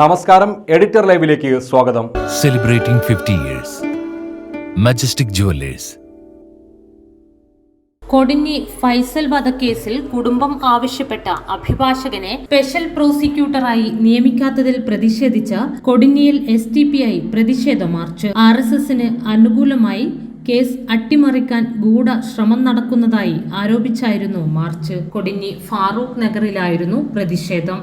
നമസ്കാരം എഡിറ്റർ ലൈവിലേക്ക് സ്വാഗതം. Celebrating 50 years majestic jewellers Kodinhi Faisal വധക്കേസിൽ കുടുംബം ആവശ്യപ്പെട്ട അഭിഭാഷകനെ സ്പെഷ്യൽ പ്രോസിക്യൂട്ടറായി നിയമിക്കാത്തതിൽ പ്രതിഷേധിച്ച് കൊടിഞ്ഞിയിൽ എസ് ടി പി ഐ പ്രതിഷേധ മാർച്ച്. ആർ എസ് എസിന് അനുകൂലമായി കേസ് അട്ടിമറിക്കാൻ ഗൂഢ ശ്രമം നടക്കുന്നതായി ആരോപിച്ചായിരുന്നു മാർച്ച്. കൊടിഞ്ഞി ഫാറൂഖ് നഗറിലായിരുന്നു പ്രതിഷേധം.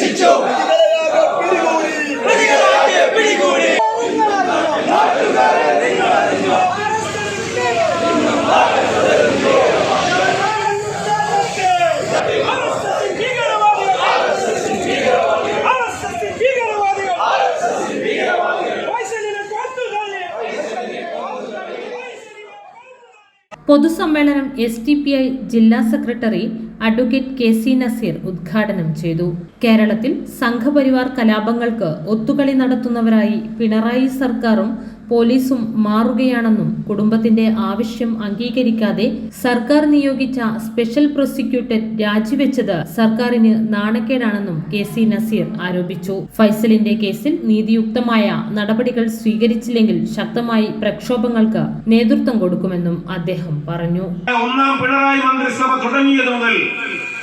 Jesse Joe. പൊതുസമ്മേളനം എസ് ടി പി ഐ ജില്ലാ secretary advocate K C Nazeer ഉദ്ഘാടനം ചെയ്തു. കേരളത്തിൽ സംഘപരിവാർ കലാപങ്ങൾക്ക് ഒത്തുകളി നടത്തുന്നവരായി പിണറായി സർക്കാരും പോലീസും മാറുകയാണെന്നും കുടുംബത്തിന്റെ ആവശ്യം അംഗീകരിക്കാതെ സർക്കാർ നിയോഗിച്ച സ്പെഷ്യൽ പ്രോസിക്യൂട്ടർ രാജിവെച്ചത് സർക്കാരിന് നാണക്കേടാണെന്നും കെ സി നസീർ ആരോപിച്ചു. ഫൈസലിന്റെ കേസിൽ നീതിയുക്തമായ നടപടികൾ സ്വീകരിച്ചില്ലെങ്കിൽ ശക്തമായി പ്രക്ഷോഭങ്ങൾക്ക് നേതൃത്വം കൊടുക്കുമെന്നും അദ്ദേഹം പറഞ്ഞു. ഒന്നാം പിണറായി മന്ത്രിസഭ തുടങ്ങിയത് മുതൽ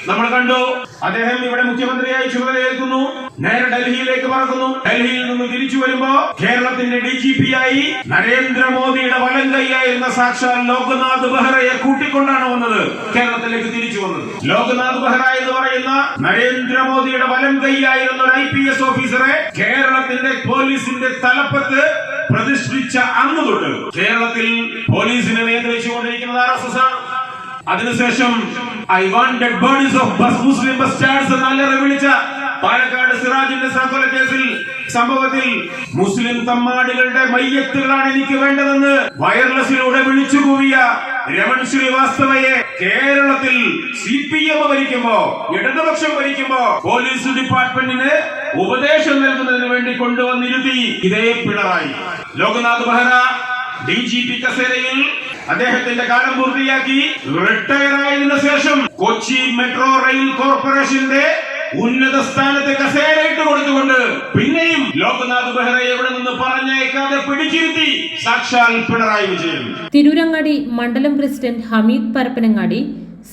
നമ്മൾ കണ്ടു. അദ്ദേഹം ഇവിടെ മുഖ്യമന്ത്രിയായി ചുമതലയേൽക്കുന്നു. നേരെ ഡൽഹിയിലേക്ക് പറക്കുന്നു. ഡൽഹിയിൽ നിന്ന് തിരിച്ചു വരുമ്പോ കേരളത്തിന്റെ ഡി ജി പി ആയി നരേന്ദ്രമോദിയുടെ വലം കൈയായിരുന്ന സാക്ഷാൽ ലോക്നാഥ് ബെഹ്റയെ കൂട്ടിക്കൊണ്ടാണ് വന്നത്. കേരളത്തിലേക്ക് തിരിച്ചു വന്നത്. ലോക്നാഥ് ബെഹ്റ എന്ന് പറയുന്ന നരേന്ദ്രമോദിയുടെ വലം കൈയായിരുന്ന ഒരു ഐ പി എസ് ഓഫീസറെ കേരളത്തിന്റെ പോലീസിന്റെ തലപ്പത്ത് പ്രതിഷ്ഠിച്ച അന്ന് തൊട്ട് കേരളത്തിൽ പോലീസിനെ നിയന്ത്രിച്ചുകൊണ്ടിരിക്കുന്നത് ആർ എസ് എസ് ആണ്. അതിനുശേഷം I want dead bodies of bus Muslim bus stands എന്ന് വിളിച്ച പാലക്കാട് സിറാജിന്റെ സഹോദര കേസിൽ സംഭവത്തിൽ മുസ്ലിം തമ്മാടികളുടെ മയ്യത്തുകളാണ് എനിക്ക് വേണ്ടതെന്ന് വയർലെസിലൂടെ വിളിച്ചു കൂവിയ രമൺ ശ്രീവാസ്തവയെ കേരളത്തിൽ സി പി എം ഭരിക്കുമ്പോ ഇടതുപക്ഷം ഭരിക്കുമ്പോ പോലീസ് ഡിപ്പാർട്ട്മെന്റിന് ഉപദേശം നൽകുന്നതിന് വേണ്ടി കൊണ്ടുവന്നിരുത്തി ഇതേ Pinarayi. Loknath Behera D G P കസേരയിൽ അദ്ദേഹത്തിന്റെ കാലം പൂർത്തിയാക്കി റിട്ടയർ ആയതിനു ശേഷം കൊച്ചി മെട്രോ റെയിൽ കോർപ്പറേഷന്റെ ഉന്നത സ്ഥാനത്തെ കസേരയിട്ട് കൊടുത്തുകൊണ്ട് പിന്നെയും ലോക്നാഥ് ബെഹ്റയെ ഇവിടെ നിന്ന് പറഞ്ഞേക്കാതെ പിടിച്ചിരുത്തി സാക്ഷാൽ പിണറായി വിജയൻ. തിരൂരങ്ങാടി മണ്ഡലം president Hameed Parappanangadi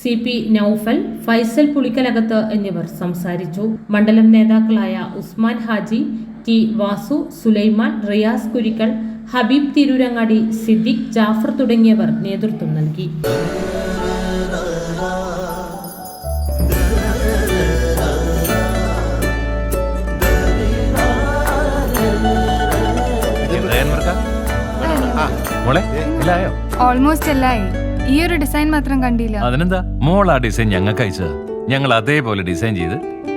C P Noufal Faisal Pulikkalakath എന്നിവർ സംസാരിച്ചു. മണ്ഡലം നേതാക്കളായ ഉസ്മാൻ ഹാജി ടി വാസു സുലൈമാൻ റിയാസ് കുരിക്കൽ ഹബീബ് തിരൂരങ്ങാടി സിദ്ദിഖ് ജാഫർ തുടങ്ങിയവർ നേതൃത്വം നൽകി. ഓൾമോസ്റ്റ് എല്ലായി. ഈ ഒരു ഡിസൈൻ മാത്രം കണ്ടില്ല. അതിനെന്താ? മോൾ ആ ഡിസൈൻ ഞങ്ങൾക്ക് അയച്ചത് ഞങ്ങൾ അതേപോലെ ഡിസൈൻ ചെയ്ത്